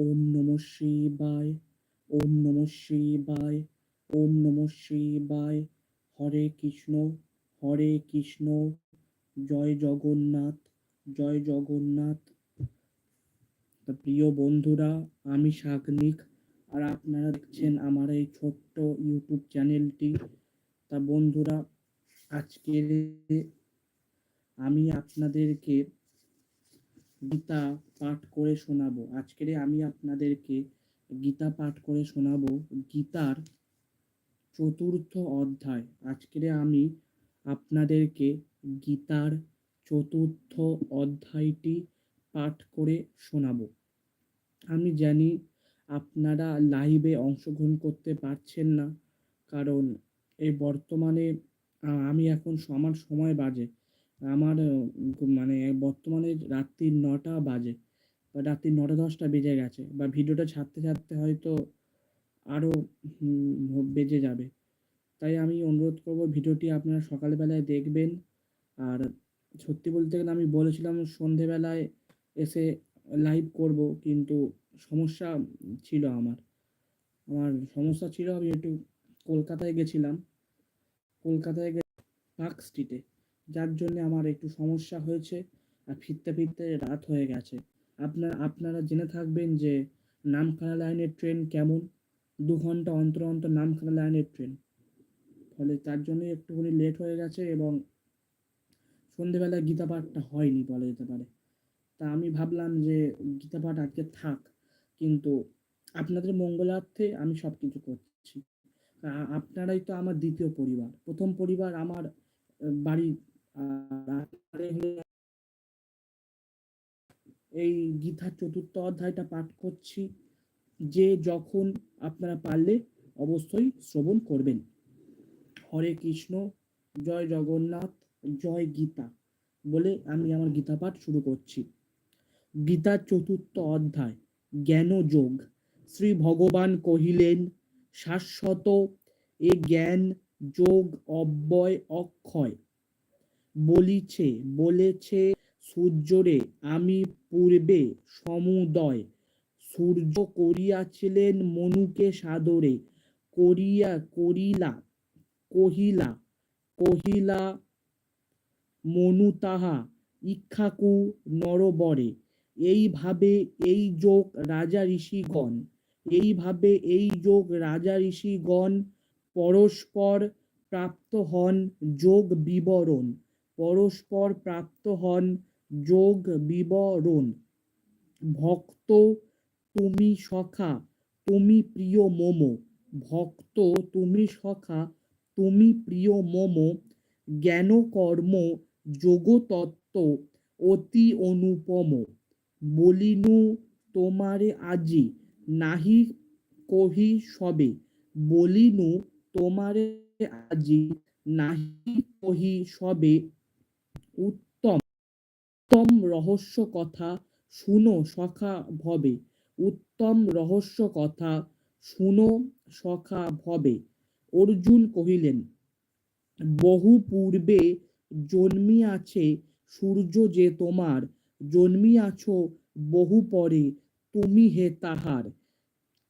ওম নম শিবায়, ওম নম শিবায়, ওম নম শিবায়। হরে কৃষ্ণ হরে কৃষ্ণ, জয় জগন্নাথ জয় জগন্নাথ। প্রিয় বন্ধুরা, আমি সাগনিক, আর আপনারা দেখছেন আমার এই ছোট্ট ইউটিউব চ্যানেলটি। তা বন্ধুরা, আজকে আমি আপনাদেরকে গীতা পাঠ করে শোনাবো। আজকের আমি আপনাদেরকে গীতা পাঠ করে শোনাবো। গীতার চতুর্থ অধ্যায়। আজকের আমি আপনাদেরকে গীতার চতুর্থ অধ্যায়টি পাঠ করে শোনাবো। আমি জানি আপনারা লাইভে অংশগ্রহণ করতে পারছেন না, কারণ এই বর্তমানে আমি এখন আমার সময় বাজে। আমার মানে বর্তমানে রাত্রি নটা বাজে। বা রাত্রি নটা দশটা বেজে গেছে বা ভিডিওটা ছাড়তে ছাড়তে হয়তো আরও বেজে যাবে। তাই আমি অনুরোধ করব ভিডিওটি আপনারা সকালবেলায় দেখবেন। আর সত্যি বলতে গেলে আমি বলেছিলাম সন্ধেবেলায় এসে লাইভ করব, কিন্তু সমস্যা ছিল আমার। আমার সমস্যা ছিল আমি একটু কলকাতায় গেছিলাম। কলকাতায় গে পার্ক স্ট্রিটে যার জন্য আমার একটু সমস্যা হয়েছে আর ফিরতে ফিরতে রাত হয়ে গেছে। আপনার আপনারা জেনে থাকবেন যে নামখানা লাইনের ট্রেন কেমন? দু ঘণ্টা অন্তর অন্তর নামখানা লাইনের ট্রেন। ফলে তার জন্য একটুখানি লেট হয়ে গেছে এবং সন্ধেবেলায় গীতা পাঠটা হয়নি বলা যেতে পারে। তা আমি ভাবলাম যে গীতা পাঠ আজকে থাক, কিন্তু আপনাদের মঙ্গলার্থে আমি সব কিছু করছি আপনারাই তো আমার দ্বিতীয় পরিবার। প্রথম পরিবার আমার বাড়ি এই গীতার চতুর্থ অধ্যায়টা পাঠ করছি, যে যখন আপনারা পারলে অবশ্যই শ্রবণ করবেন। হরে কৃষ্ণ, জয় জগন্নাথ, জয় গীতা বলে আমি আমার গীতা পাঠ শুরু করছি। গীতার চতুর্থ অধ্যায়, জ্ঞান যোগ। শ্রী ভগবান কহিলেন, শাশ্বত এ জ্ঞান যোগ, অব্যয়, অক্ষয়। বলিছে, বলেছে সূর্যরে আমি পূর্বে সমুদয়। সূর্য করিয়াছিলেন মনুকে সাদরে, করিয়া করিলা, কহিলা কহিলা, মনু তাহা ইক্ষাকু নরবরে। এইভাবে এই যোগ রাজা ঋষিগণ, এইভাবে এই যোগ রাজা ঋষিগণ পরস্পর প্রাপ্ত হন যোগ বিবরণ, পরস্পর প্রাপ্ত হন যোগ বিবরণ। ভক্ত, তুমি সখা, তুমি প্রিয় মোমো। ভক্ত, তুমি সখা, তুমি প্রিয় মোমো। জ্ঞান কর্ম যোগতত্ত্ব, অতি অনুপম। বলিনু তোমারে আজি, নাহি কহি সবে। বলিনু তোমারে আজি, নাহি কহি সবে। উত্তম রহস্য কথা শুনো সখা ভবে। উত্তম রহস্য কথা শুনো সখা ভবে। অর্জুন কহিলেন, বহু পূর্বে জন্মিয়াছে সূর্য যে তোমার, জন্মিয়াছ বহু পরে তুমি হে তাহার।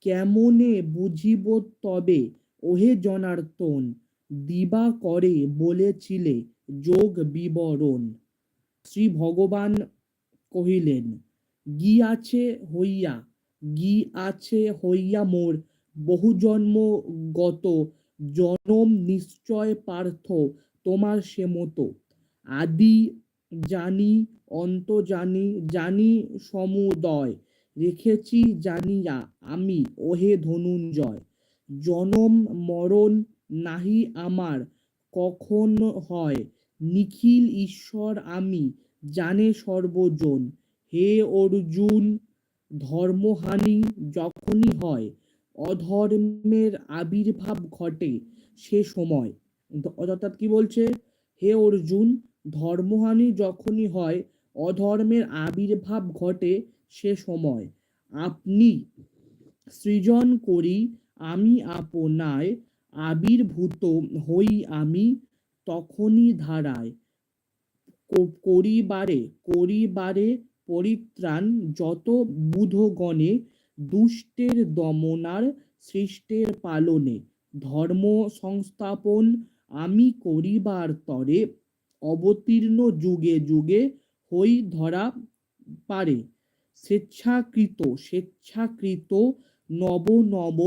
কেমনে বুঝিব তবে, ওহে জনার্তন দিবা করে বলেছিলে যোগ বিবরণ। শ্রী ভগবান কহিলেন গি আছে হইয়া গি আছে হইয়া মোর বহু গত জনম নিশ্চয় পার্থ তোমার সে মতো। আদি জানি, অন্ত জানি জানি সমুদয়, রেখেছি জানিয়া আমি, ওহে ধনুঞ্জয়। জনম মরণ নাহি আমার, কখন হয়? নিখিল ঈশ্বর আমি, জানে সর্বজন। হে অর্জুন, ধর্মহানি যখনই হয়, অধর্মের আবির্ভাব ঘটে সে সময়। অর্থাৎ কি বলছে? হে অর্জুন, ধর্মহানি যখনই হয়, অধর্মের আবির্ভাব ঘটে সে সময়। আপনি সৃজন করি আমি আপনায়, আবির্ভূত হই আমি তখনই ধারায় করিবারে করিবারে পরিত্রাণ যত বুধগণে দুষ্টের দমনার সৃষ্টের পালনে ধর্ম সংস্থাপন আমি করিবার তরে অবতীর্ণ যুগে যুগে হই ধরা পারে। স্বেচ্ছাকৃত স্বেচ্ছাকৃত নব নব,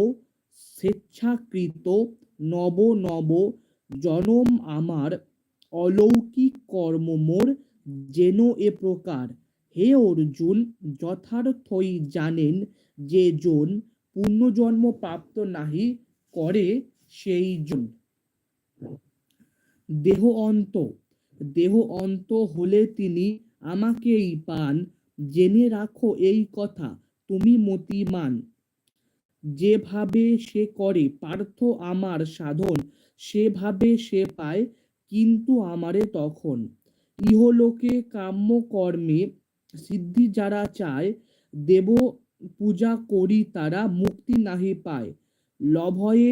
স্বেচ্ছাকৃত নব নব জনম আমার অলৌকিক কর্ম মোর যেন এ প্রকার। হে অর্জুন, যথার্থই জানেন যে জন পুণ্যজন্ম প্রাপ্ত নাহি, করে সেই জন। দেহ অন্ত দেহ অন্ত হলে তিনি আমাকেই পান। জেনে রাখো এই কথা, তুমি মতিমান। যেভাবে সে করে, পার্থ আমার সাধন, সেভাবে সে পায় কিন্তু আমারে তখন। ইহলোকে কাম্য কর্মে সিদ্ধি যারা চায়, দেব পূজা করি তারা মুক্তি নাহি পায়। লভয়ে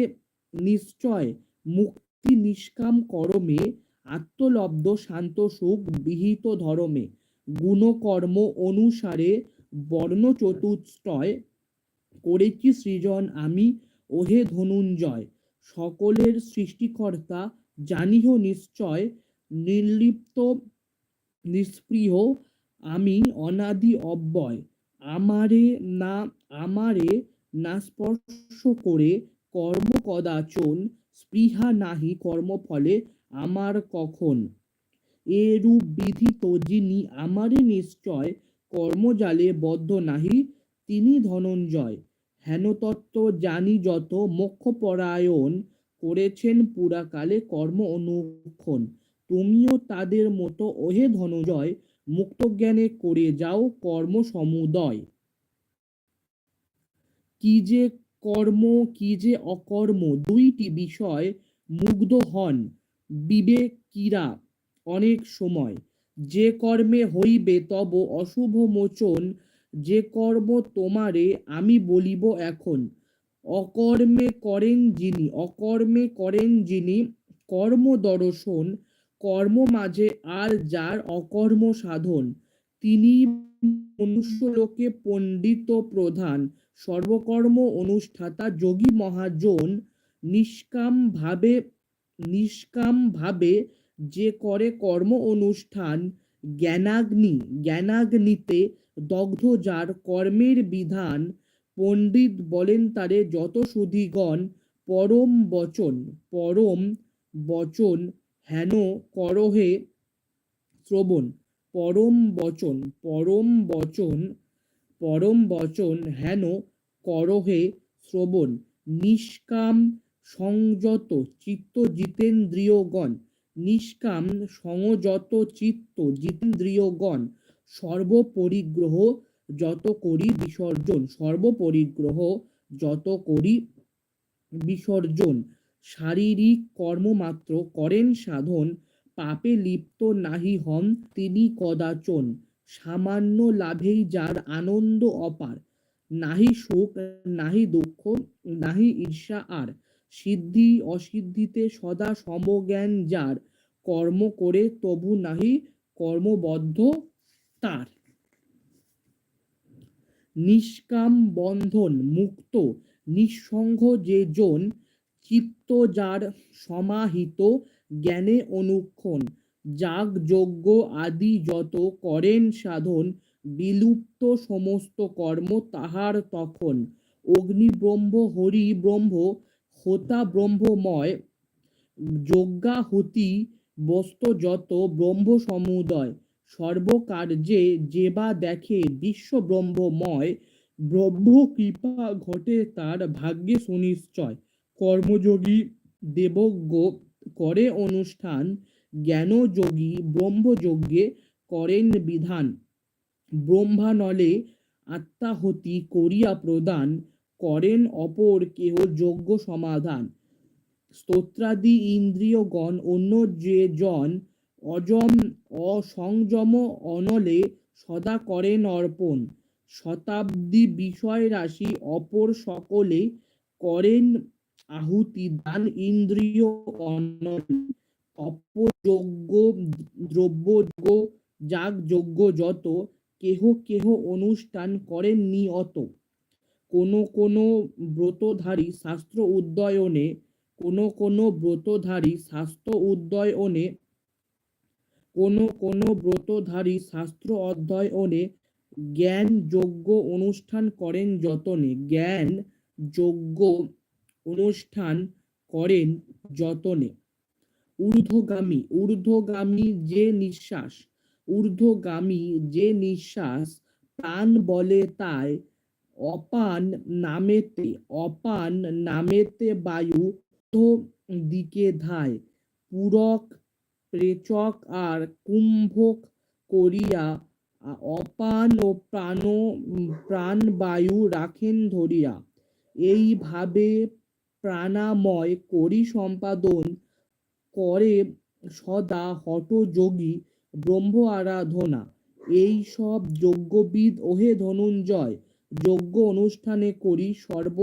নিশ্চয় মুক্তি নিষ্কাম করমে, আত্মলব্ধ শান্ত সুখ বিহিত ধর্মে। গুণকর্ম অনুসারে বর্ণ চতুষ্টয় করেছি সৃজন আমি? ওহে ধনুঞ্জয়, সকলের সৃষ্টিকর্তা জানিহ নিশ্চয়, নির্লিপ্ত নিষ্পৃহ আমি অনাদি অব্যয়। আমারে না আমারে না স্পর্শ করে কর্ম কদাচন, স্পৃহা নাহি কর্মফলে আমার কখন? এরূপ বিধিত যিনি আমারে নিশ্চয়, কর্মজালে বদ্ধ নাহি, তিনি ধনঞ্জয়। হেন তত্ত্ব জানি যত, মোক্ষপরায়ণ করেছেন পুরাকালে কর্ম অনুক্ষণ। তুমিও তাদের মতো ওহে ধনঞ্জয় মুক্ত জ্ঞানে করে যাও কর্ম সমুদয়। কি যে কর্ম, কি যে অকর্ম, দুইটি বিষয় মুগ্ধ হন বিবেকীরা অনেক সময়। যে কর্মে হইবে তব অশুভ মোচন যে কর্ম তোমারে আমি বলিব এখন। অকর্মে করেন যিনি, অকর্মে করেন যিনি, কর্ম দর্শন, কর্ম মাঝে আর যার অকর্ম সাধন। তিনি মনুষ্য লোকে পণ্ডিত প্রধান, সর্বকর্ম অনুষ্ঠাতা যোগী মহাজন। নিষ্কাম ভাবে নিষ্কাম ভাবে যে করে কর্ম অনুষ্ঠান, জ্ঞানাগ্নি, জ্ঞানাগ্নিতে দগ্ধ যার কর্মের বিধান পণ্ডিত বলেন তারে যত সুধীগণ, পরম বচন পরম বচন হেন করহে শ্রবণ। পরম বচন পরম বচন পরম বচন হেন করহে শ্রবণ। নিষ্কাম সংযত চিত্ত জিতেন্দ্রিয়গণ, নিষ্কাম সংযত চিত্ত জিতেন্দ্রিয়গণ সর্বপরিগ্রহ যত করি বিসর্জন, সর্বপরিগ্রহ যত করি বিসর্জন। শারীরিক কর্মমাত্র করেন সাধন, পাপে লিপ্ত নাহি হন তিনি কদাচন। সামান্য লাভেই যার আনন্দ অপার, নাহি সুখ, নাহি দুঃখ, নাহি ঈর্ষা আর। সিদ্ধি অসিদ্ধিতে সদা সমজ্ঞান যার, কর্ম করে তবু নাহি কর্মবদ্ধ তার। নিষ্কাম বন্ধন মুক্ত নিঃসঙ্গ যে জন চিত্ত যার সমাহিত জ্ঞানে অনুক্ষণ যাগ যজ্ঞ আদি যত করেন সাধন, বিলুপ্ত সমস্ত কর্ম তাহার তখন। অগ্নি ব্রহ্ম হরি ব্রহ্ম হোতা ব্রহ্মময়, যজ্ঞাহুতি বস্ত যত ব্রহ্ম সমুদয়। সর্বকার্যে যে বা দেখে বিশ্ব ব্রহ্মময় ব্রহ্ম কৃপা ঘটে তার ভাগ্যে সুনিশ্চয়। কর্মযোগী দেবজ্ঞ করে অনুষ্ঠান, জ্ঞানযোগী ব্রহ্মযজ্ঞে করেন বিধান। ব্রহ্মানলে আত্মাহতি করিয়া প্রদান, করেন অপর কেহ যোগ্য সমাধান। স্তোত্রাদি ইন্দ্রিয়গণ অন্য যে জন অজম অসংযম অনলে সদা করেন অর্পণ। শতাব্দী বিষয় রাশি অপর সকলে করেন আহুতি দান ইন্দ্রিয় অনল। অপযোগ্য দ্রব্যযোগ্য যাগ যোগ্য যত, কেহ কেহ অনুষ্ঠান করেন নিয়ত। কোনো কোনো ব্রতধারী শাস্ত্র উদ্যয়নে, কোনো কোনো ব্রতধারী শাস্ত্র উদ্যয়নে কোনো কোনো ব্রতধারী শাস্ত্র অধ্যয়নে জ্ঞান যজ্ঞ অনুষ্ঠান করেন যতনে। জ্ঞান যজ্ঞ অনুষ্ঠান করেন যতনে। ঊর্ধ্বগামী ঊর্ধ্বগামী যে নিঃশ্বাস, ঊর্ধ্বগামী যে নিঃশ্বাস প্রাণ বলে তাই অপান নামেতে অপান নামেতে বায়ু দিকে ধায়, পূরক প্রেচক আর কুম্ভক করিয়া অপান ও প্রাণ প্রাণবায়ু রাখেন ধরিয়া। এইভাবে প্রাণাময় করি সম্পাদন করে সদা হঠযোগী ব্রহ্ম আরাধনা। এই সব যজ্ঞবিদ ওহে ধনুঞ্জয়, যজ্ঞ অনুষ্ঠানে করি সর্ব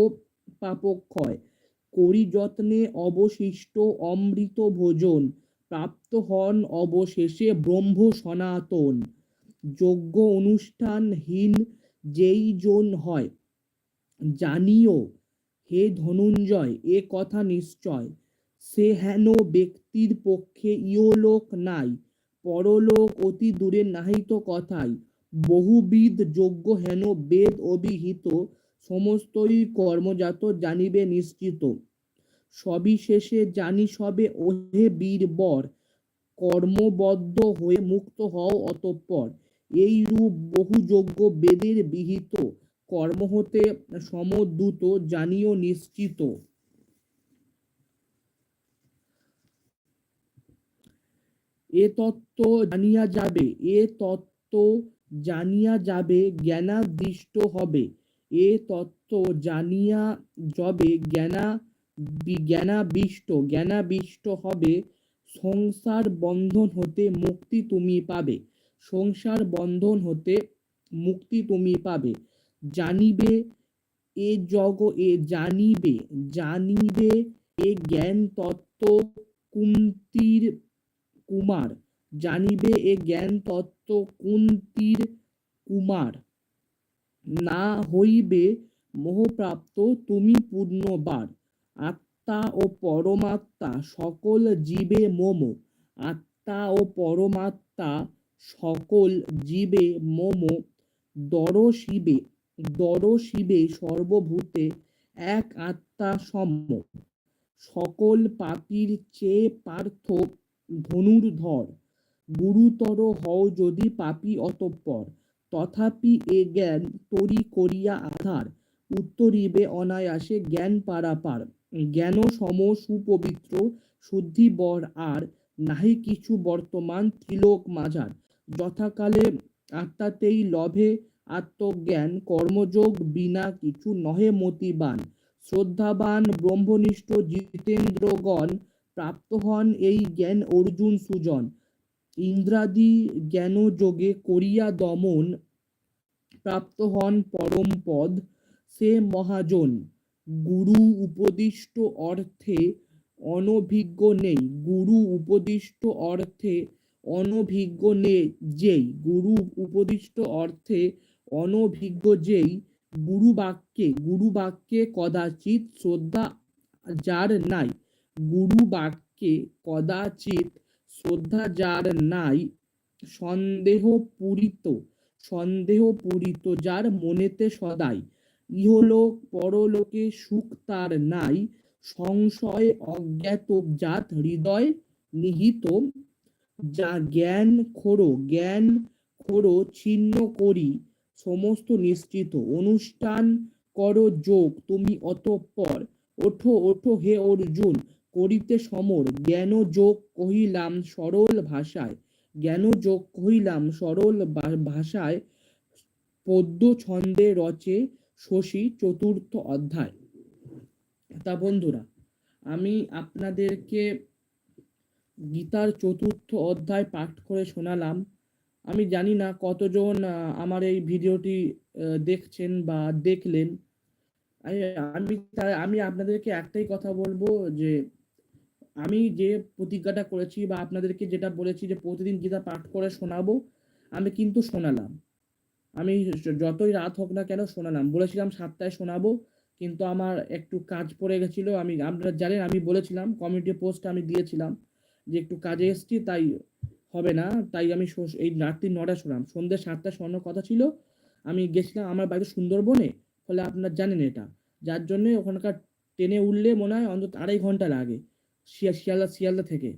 পাপক্ষয় করি যত্নে অবশিষ্ট অমৃত ভোজন। প্রাপ্ত হন অবশেষে ব্রহ্ম সনাতন যজ্ঞ অনুষ্ঠানহীন যেই জন হয়, জানিও, হে ধনুঞ্জয়, এ কথা নিশ্চয়, সে হেন ব্যক্তির পক্ষে ইহলোক নাই, পরলোক অতি দূরে নাহিত কথাই, বহুবিধ যোগ্য হেন বেদ অভিহিত, সমস্তই কর্মজাত জানিবে নিশ্চিত। সবিশেষে জানি সবে ওহে বীর বর। কর্মবদ্ধ হয়ে মুক্ত হও অতঃপর। এই রূপ বহু যোগ্য বেদের বিহিত। কর্ম হতে সমদ্ভূত জানিও নিশ্চিত। এ তত্ত্ব জানিয়া যাবে, এ তত্ত্ব জানিয়া যাবে, জ্ঞানাদিষ্ট হবে। এ তত্ত্ব জানিয়া যাবে, জ্ঞানা জ্ঞানাবিষ্ট জ্ঞানাবিষ্ট হবে, সংসার বন্ধন হতে মুক্তি তুমি পাবে। সংসার বন্ধন হতে মুক্তি তুমি পাবে। জানিবে এ জগ, এ জানিবে জানিবে এ জ্ঞান তত্ত্ব কুন্তির কুমার। জানিবে এ জ্ঞান তত্ত্ব কুন্তির কুমার। না হইবে মোহপ্রাপ্ত তুমি পূর্ণবার। আত্মা ও পরমাত্মা সকল জীবে মোম। আত্মা ও পরমাত্মা সকল জীবে মোম। দর শিবে দর শিবে সর্বভূতে এক আত্মা সম। সকল পাপীর চেয়ে পার্থ ধনুর্ধর। গুরুতর হও যদি পাপি অতঃপর। তথাপি এ জ্ঞান তরি করিয়া আধার। উত্তরিবে অনায়াসে জ্ঞান পারাপার জ্ঞান সম সুপবিত্র, শুদ্ধি বর আর নাহি কিছু বর্তমান ত্রিলোক মাঝার। যথাকালে আত্মাতেই লভে আত্মজ্ঞান, কর্মযোগ বিনা কিছু নহে মতিবান। শ্রদ্ধাবান ব্রহ্মনিষ্ঠ জিতেন্দ্রগণ প্রাপ্ত হন এই জ্ঞান অর্জুন সুজন। ইন্দ্রাদি জ্ঞান যোগে করিয়া দমন প্রাপ্ত হন পরম পদ, সে মহাজন। গুরু উপদিষ্ট অর্থে অনভিজ্ঞ নেই। গুরু উপদিষ্ট অর্থে অনভিজ্ঞ নেই যেই। গুরু উপদিষ্ট অর্থে অনভিজ্ঞ যেই। গুরু বাক্যে গুরু বাক্যে কদাচিৎ শ্রদ্ধা যার নাই। গুরু বাক্যে কদাচিৎ শ্রদ্ধা যার নাই, সন্দেহ পূরিত সন্দেহ পূরিত যার মনেতে সদাই। ইহলোক পরলোকে সুখ তার নাই, সংশয় অজ্ঞাত জাত হৃদয় নিহিত। যা জ্ঞান খোড়ো জ্ঞান খোড়ো ছিন্ন করি, সমস্ত নিশ্চিত। অনুষ্ঠান করো যোগ, তুমি অতঃপর ওঠো ওঠো হে অর্জুন, করিতে সমর। জ্ঞান যোগ কহিলাম সরল ভাষায়, জ্ঞান যোগ কহিলাম সরল ভাষায়। পদ্য ছন্দে রচে শশী চতুর্থ অধ্যায়। তা বন্ধুরা, আমি আপনাদেরকে গীতার চতুর্থ অধ্যায় পাঠ করে শোনালাম। আমি জানি না কতজন আমার এই ভিডিওটি দেখছেন বা দেখলেন। আমি আমি আপনাদেরকে একটাই কথা বলব যে, আমি যে প্রতিজ্ঞাটা করেছি বা আপনাদেরকে যেটা বলেছি যে প্রতিদিন গীতা পাঠ করে শোনাবো, আমি কিন্তু শোনালাম। আমি যতই রাত হোক না কেন শোনালাম। বলেছিলাম সাতটায় শোনাবো, কিন্তু আমার একটু কাজ পড়ে গেছিল। আমি, আপনারা জানেন আমি বলেছিলাম, কমিউনিটি পোস্ট আমি দিয়েছিলাম যে একটু কাজে এসেছি, তাই হবে না, তাই আমি এই রাত্রি নটা শোনাম সন্ধ্যে সাতটা শোনানোর কথা ছিল। আমি গেছিলাম আমার বাড়ি সুন্দরবনে, ফলে আপনারা জানেন এটা। যার জন্য ওখানকার ট্রেনে উঠলে মনে হয় অন্তত আড়াই ঘণ্টা লাগে, শিয়া, শিয়ালদা শিয়ালদা থেকে।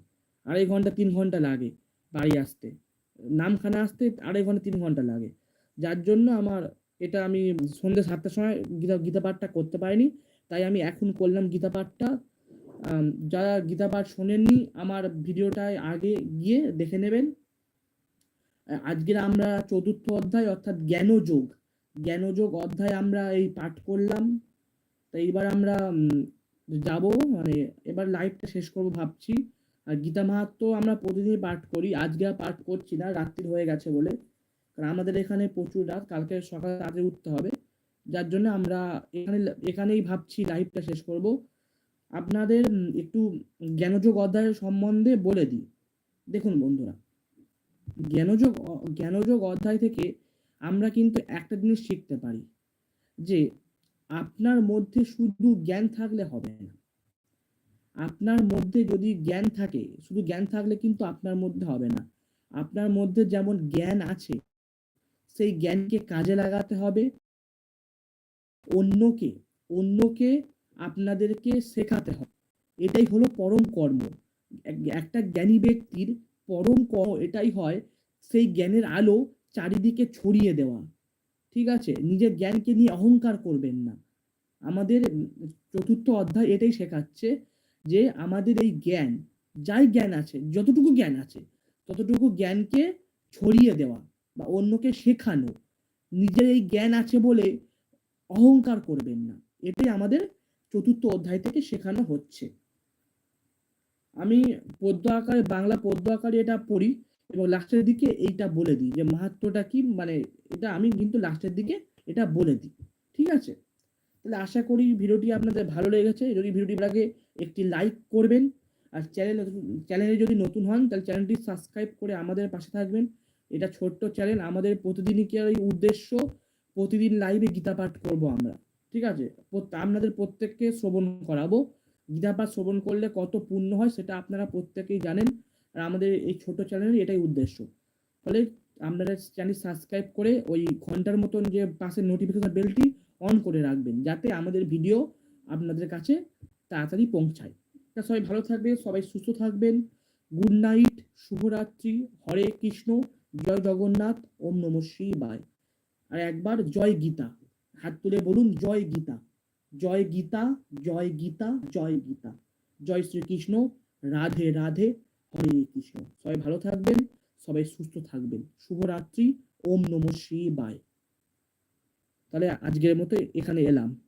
আড়াই ঘণ্টা, তিন ঘণ্টা লাগে বাড়ি আসতে। নামখানা আসতে আড়াই ঘণ্টা, তিন ঘণ্টা লাগে। যার জন্য আমার এটা আমি সন্ধ্যে সাতটার সময় গীতা গীতা পাঠটা করতে পারিনি। তাই আমি এখন করলাম গীতা পাঠটা। যারা গীতা পাঠ শোনেননি, আমার ভিডিওটায় আগে গিয়ে দেখে নেবেন। আজকের আমরা চতুর্থ অধ্যায়, অর্থাৎ জ্ঞানযোগ। জ্ঞানযোগ অধ্যায় আমরা এই পাঠ করলাম। তো এইবার আমরা যাব মানে এবার লাইভটা শেষ করব ভাবছি। আর গীতা মাহাত্ম আমরা প্রতিদিন পাঠ করি। আজকে আর পাঠ করছি না রাত্রি হয়ে গেছে বলে। কারণ আমাদের এখানে প্রচুর রাত, কালকে সকালে তাড়াতাড়ি উঠতে হবে। যার জন্য আমরা এখানে, এখানেই ভাবছি লাইভটা শেষ করব। আপনাদের একটু জ্ঞানযোগ অধ্যায়ের সম্বন্ধে বলে দিই। দেখুন বন্ধুরা, জ্ঞানযোগ জ্ঞানযোগ অধ্যায় থেকে আমরা কিন্তু একটা জিনিস শিখতে পারি, যে আপনার মধ্যে শুধু জ্ঞান থাকলে হবে না। আপনার মধ্যে যদি জ্ঞান থাকে, শুধু জ্ঞান থাকলে কিন্তু আপনার মধ্যে হবে না। আপনার মধ্যে যেমন জ্ঞান আছে সেই জ্ঞানকে কাজে লাগাতে হবে। অন্যকে অন্যকে আপনাদেরকে শেখাতে হবে। এটাই হলো পরম কর্ম। একটা জ্ঞানী ব্যক্তির পরম কর্ম এটাই হয় সেই জ্ঞানের আলো চারিদিকে ছড়িয়ে দেওয়া। ঠিক আছে? নিজের জ্ঞানকে নিয়ে অহংকার করবেন না। আমাদের চতুর্থ অধ্যায় এটাই শেখাচ্ছে যে আমাদের এই জ্ঞান, যাই জ্ঞান আছে, যতটুকু জ্ঞান আছে, ততটুকু জ্ঞানকে ছড়িয়ে দেওয়া। বা অন্যকে শেখানো, নিজের এই জ্ঞান আছে বলে অহংকার করবেন না। এটাই আমাদের চতুর্থ অধ্যায় থেকে শেখানো হচ্ছে। আমি পদ্য আকারে, বাংলা পদ্য আকারে এটা পড়ি এবং লাস্টের দিকে এইটা বলে দিই যে মাহাত্মটা কি মানে এটা আমি কিন্তু লাস্টের দিকে এটা বলে দিই। ঠিক আছে? তাহলে আশা করি ভিডিওটি আপনাদের ভালো লেগেছে। যদি ভিডিওটি লাগে একটি লাইক করবেন আর চ্যানেল চ্যানেলে যদি নতুন হন তাহলে চ্যানেলটি সাবস্ক্রাইব করে আমাদের পাশে থাকবেন। এটা ছোট্ট চ্যানেল আমাদের প্রতিদিনকার এই উদ্দেশ্য? প্রতিদিন লাইভে গীতা পাঠ করব আমরা, ঠিক আছে? আপনাদের প্রত্যেককে শ্রবণ করাবো। গীতা পাঠ শ্রবণ করলে কত পুণ্য হয় সেটা আপনারা প্রত্যেকেই জানেন, আর আমাদের এই ছোট চ্যানেলের এটাই উদ্দেশ্য। ফলে আপনারা চ্যানেল সাবস্ক্রাইব করে ওই ঘণ্টার মতন যে পাশে নোটিফিকেশন বেলটি অন করে রাখবেন, যাতে আমাদের ভিডিও আপনাদের কাছে তাড়াতাড়ি পৌঁছায়। তা সবাই ভালো থাকবেন, সবাই সুস্থ থাকবেন। গুড নাইট শুভরাত্রি, হরে কৃষ্ণ। জয় জগন্নাথ ওম নম শিবায়। আর একবার জয় গীতা, হাত তুলে বলুন জয় গীতা। জয় গীতা জয় গীতা জয় গীতা। জয় শ্রীকৃষ্ণ, রাধে রাধে, হরে কৃষ্ণ। সবাই ভালো থাকবেন, সবাই সুস্থ থাকবেন। শুভরাত্রি, ওম নম শিবায়। তাহলে আজকের মতো এখানে এলাম।